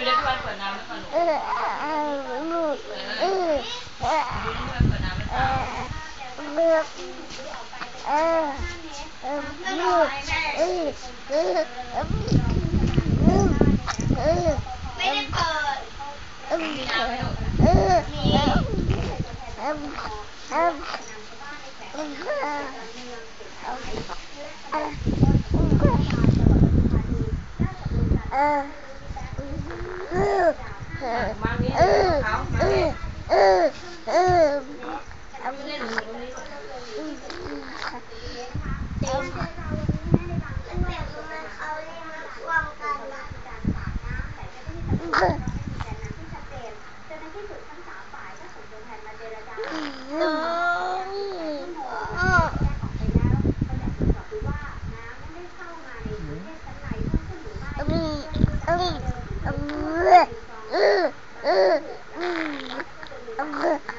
ปิดน้ำไว้ก่อนเออเออลูกเออเออเปิดน้ำไว้เอก่อนอลูกเออเออลูกเออเออเออลูกเออไม่ได้เปิดเออเออเออเออเออเออ มานี้เออเขาเออเออเออเล่นอยู่ตรงนี้เดี๋ยวมันแบบมันเอาเนี่ยมาควงกันนะ เ